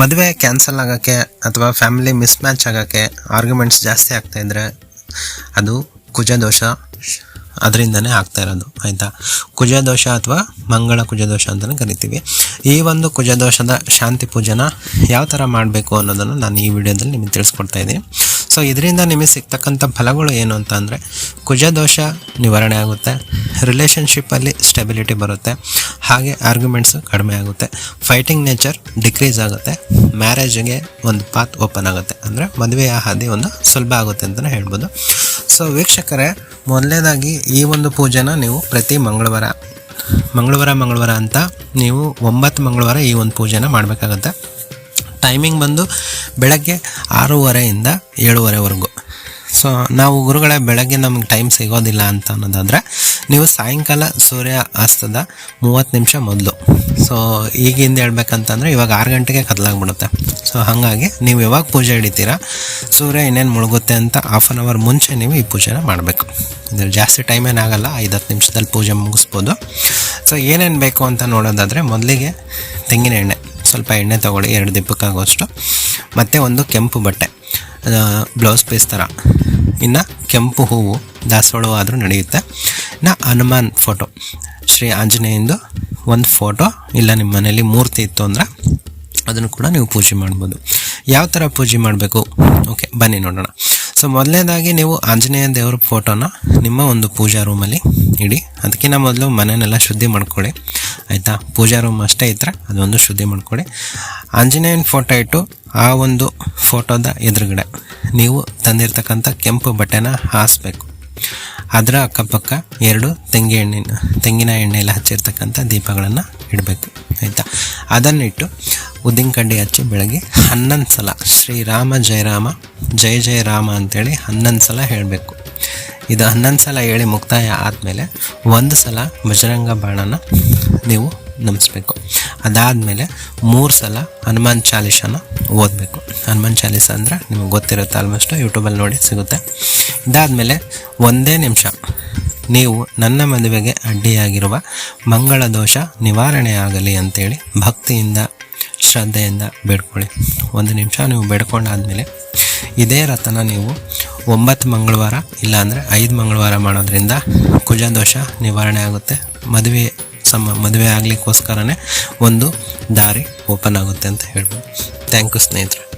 ಮದುವೆ ಕ್ಯಾನ್ಸಲ್ ಆಗೋಕ್ಕೆ ಅಥವಾ ಫ್ಯಾಮಿಲಿ ಮಿಸ್ಮ್ಯಾಚ್ ಆಗೋಕ್ಕೆ ಆರ್ಗ್ಯುಮೆಂಟ್ಸ್ ಜಾಸ್ತಿ ಆಗ್ತಾ ಇದ್ರೆ ಅದು ಕುಜದೋಷ ಅದರಿಂದನೇ ಆಗ್ತಾ ಇರೋದು, ಆಯಿತಾ? ಕುಜದೋಷ ಅಥವಾ ಮಂಗಳ ಕುಜದೋಷ ಅಂತಲೇ ಕರಿತೀವಿ. ಈ ಒಂದು ಕುಜದೋಷದ ಶಾಂತಿ ಪೂಜನ ಯಾವ ಥರ ಮಾಡಬೇಕು ಅನ್ನೋದನ್ನು ನಾನು ಈ ವಿಡಿಯೋದಲ್ಲಿ ನಿಮಗೆ ತಿಳಿಸ್ಕೊಡ್ತಾ ಇದ್ದೀನಿ. ಸೊ ಇದರಿಂದ ನಿಮಗೆ ಸಿಗ್ತಕ್ಕಂಥ ಫಲಗಳು ಏನು ಅಂತ ಅಂದರೆ, ಕುಜದೋಷ ನಿವಾರಣೆ ಆಗುತ್ತೆ ರಿಲೇಷನ್ಶಿಪ್ಪಲ್ಲಿ ಸ್ಟೆಬಿಲಿಟಿ ಬರುತ್ತೆ, ಹಾಗೆ ಆರ್ಗ್ಯುಮೆಂಟ್ಸು ಕಡಿಮೆ ಆಗುತ್ತೆ ಫೈಟಿಂಗ್ ನೇಚರ್ ಡಿಕ್ರೀಸ್ ಆಗುತ್ತೆ ಮ್ಯಾರೇಜ್ಗೆ ಒಂದು ಪಾತ್ ಓಪನ್ ಆಗುತ್ತೆ, ಅಂದರೆ ಮದುವೆಯ ಹಾದಿ ಒಂದು ಸುಲಭ ಆಗುತ್ತೆ ಅಂತಲೇ ಹೇಳ್ಬೋದು. ಸೊ ವೀಕ್ಷಕರೇ, ಮೊದಲನೇದಾಗಿ ಈ ಒಂದು ಪೂಜೆನ ನೀವು ಪ್ರತಿ ಮಂಗಳವಾರ ಮಂಗಳವಾರ ಮಂಗಳವಾರ ಅಂತ ನೀವು ಒಂಬತ್ತು ಮಂಗಳವಾರ ಈ ಒಂದು ಪೂಜೆನ ಮಾಡಬೇಕಾಗತ್ತೆ. ಟೈಮಿಂಗ್ ಬಂದು ಬೆಳಗ್ಗೆ ಆರೂವರೆಯಿಂದ ಏಳುವರೆವರೆಗೂ. ಸೊ ನಾವು ಗುರುಗಳೇ, ಬೆಳಗ್ಗೆ ನಮಗೆ ಟೈಮ್ ಸಿಗೋದಿಲ್ಲ ಅಂತ ಅನ್ನೋದಾದರೆ, ನೀವು ಸಾಯಂಕಾಲ ಸೂರ್ಯ ಅಸ್ತದ ಮೂವತ್ತು ನಿಮಿಷ ಮೊದಲು. ಸೊ ಈಗಿಂದ ಹೇಳ್ಬೇಕಂತಂದರೆ ಇವಾಗ ಆರು ಗಂಟೆಗೆ ಕದಲಾಗ್ಬಿಡುತ್ತೆ. ಸೊ ಹಾಗಾಗಿ ನೀವು ಯಾವಾಗ ಪೂಜೆ ಹಿಡಿತೀರಾ, ಸೂರ್ಯ ಇನ್ನೇನು ಮುಳುಗುತ್ತೆ ಅಂತ ಹಾಫ್ ಆನ್ ಅವರ್ ಮುಂಚೆ ನೀವು ಈ ಪೂಜೆನ ಮಾಡಬೇಕು. ಇದ್ರ ಜಾಸ್ತಿ ಟೈಮ್ ಏನಾಗಲ್ಲ ಐದು ಹತ್ತು ನಿಮಿಷದಲ್ಲಿ ಪೂಜೆ ಮುಗಿಸ್ಬೋದು. ಸೊ ಏನೇನು ಬೇಕು ಅಂತ ನೋಡೋದಾದರೆ ಮೊದಲಿಗೆ ತೆಂಗಿನ ಎಣ್ಣೆ. ಸ್ವಲ್ಪ ಎಣ್ಣೆ ತೊಗೊಳ್ಳಿ, ಎರಡು ದಿಪ್ಪಕ್ಕಾಗುವಷ್ಟು ಮತ್ತು ಒಂದು ಕೆಂಪು ಬಟ್ಟೆ. ಬ್ಲೌಸ್ ಪೀಸ್ ಥರ ಇನ್ನು ಕೆಂಪು ಹೂವು, ದಾಸವಾಳ ಆದರೂ ನಡೆಯುತ್ತೆ. ಇನ್ನು ಹನುಮಾನ್ ಫೋಟೋ ಶ್ರೀ ಆಂಜನೇಯಂದು ಒಂದು ಫೋಟೋ ಇಲ್ಲ ನಿಮ್ಮ ಮನೇಲಿ ಮೂರ್ತಿ ಇತ್ತು ಅಂದ್ರೆ ಅದನ್ನು ಕೂಡ ನೀವು ಪೂಜೆ ಮಾಡ್ಬೋದು. ಯಾವ ಥರ ಪೂಜೆ ಮಾಡಬೇಕು? ಓಕೆ, ಬನ್ನಿ ನೋಡೋಣ. ಸೊ ಮೊದಲನೇದಾಗಿ ನೀವು ಆಂಜನೇಯ ದೇವರ ಫೋಟೋನ ನಿಮ್ಮ ಒಂದು ಪೂಜಾ ರೂಮಲ್ಲಿ ಇಡಿ. ಅದಕ್ಕಿಂತ ಮೊದಲು ಮನೆಯನ್ನೆಲ್ಲ ಶುದ್ಧಿ ಮಾಡ್ಕೊಳ್ಳಿ ಆಯಿತಾ? ಪೂಜಾ ರೂಮ್ ಅಷ್ಟೇ ಇದ್ರೆ ಅದೊಂದು ಶುದ್ಧಿ ಮಾಡ್ಕೊಳ್ಳಿ ಆಂಜನೇಯನ ಫೋಟೋ ಇಟ್ಟು ಆ ಒಂದು ಫೋಟೋದ ಎದುರುಗಡೆ ನೀವು ತಂದಿರ್ತಕ್ಕಂಥ ಕೆಂಪು ಬಟ್ಟೆನ ಹಾಸಬೇಕು. ಅದರ ಅಕ್ಕಪಕ್ಕ ಎರಡು ತೆಂಗಿ ಎಣ್ಣೆನ, ತೆಂಗಿನ ಎಣ್ಣೆಯಲ್ಲಿ ಹಚ್ಚಿರ್ತಕ್ಕಂಥ ದೀಪಗಳನ್ನು ಇಡಬೇಕು. ಆಯಿತಾ? ಅದನ್ನಿಟ್ಟು ಉದ್ದಿನ ಕಡ್ಡಿ ಹಚ್ಚಿ ಬೆಳಗ್ಗೆ ಹನ್ನೊಂದು ಸಲ ಶ್ರೀರಾಮ ಜಯರಾಮ ಜಯ ಜಯ ರಾಮ ಅಂತೇಳಿ ಹನ್ನೊಂದು ಸಲ ಹೇಳಬೇಕು. ಇದು ಹನ್ನೊಂದು ಸಲ ಹೇಳಿ ಮುಕ್ತಾಯ ಆದಮೇಲೆ ಒಂದು ಸಲ ಬಜರಂಗ ಬಾಣನ ನೀವು ನಮಿಸ್ಬೇಕು. ಅದಾದಮೇಲೆ ಮೂರು ಸಲ ಹನುಮಾನ್ ಚಾಲೀಸನ ಓದಬೇಕು. ಹನುಮಾನ್ ಚಾಲೀಸ ಅಂದರೆ ನಿಮಗೆ ಗೊತ್ತಿರುತ್ತೆ ಆಲ್ಮೋಸ್ಟ್ ಯೂಟ್ಯೂಬಲ್ಲಿ ನೋಡಿ ಸಿಗುತ್ತೆ. ಇದಾದಮೇಲೆ ಒಂದೇ ನಿಮಿಷ. ನೀವು ನನ್ನ ಮದುವೆಗೆ ಅಡ್ಡಿಯಾಗಿರುವ ಮಂಗಳ ದೋಷ ನಿವಾರಣೆ ಆಗಲಿ ಅಂತೇಳಿ ಭಕ್ತಿಯಿಂದ, ಶ್ರದ್ಧೆಯಿಂದ ಬೇಡ್ಕೊಳ್ಳಿ. ಒಂದು ನಿಮಿಷ ನೀವು ಬೇಡ್ಕೊಂಡಾದಮೇಲೆ ಇದೇ ರಥನ ನೀವು ಒಂಬತ್ತು ಮಂಗಳವಾರ, ಇಲ್ಲಾಂದರೆ ಐದು ಮಂಗಳವಾರ ಮಾಡೋದ್ರಿಂದ ಕುಜದೋಷ ನಿವಾರಣೆ ಆಗುತ್ತೆ. ಮದುವೆ ಸಮ, ಮದುವೆ ಆಗಲಿಕ್ಕೋಸ್ಕರನೇ ಒಂದು ದಾರಿ ಓಪನ್ ಆಗುತ್ತೆ ಅಂತ ಹೇಳ್ಬೋದು. ಥ್ಯಾಂಕ್ ಯು ಸ್ನೇಹಿತರೆ.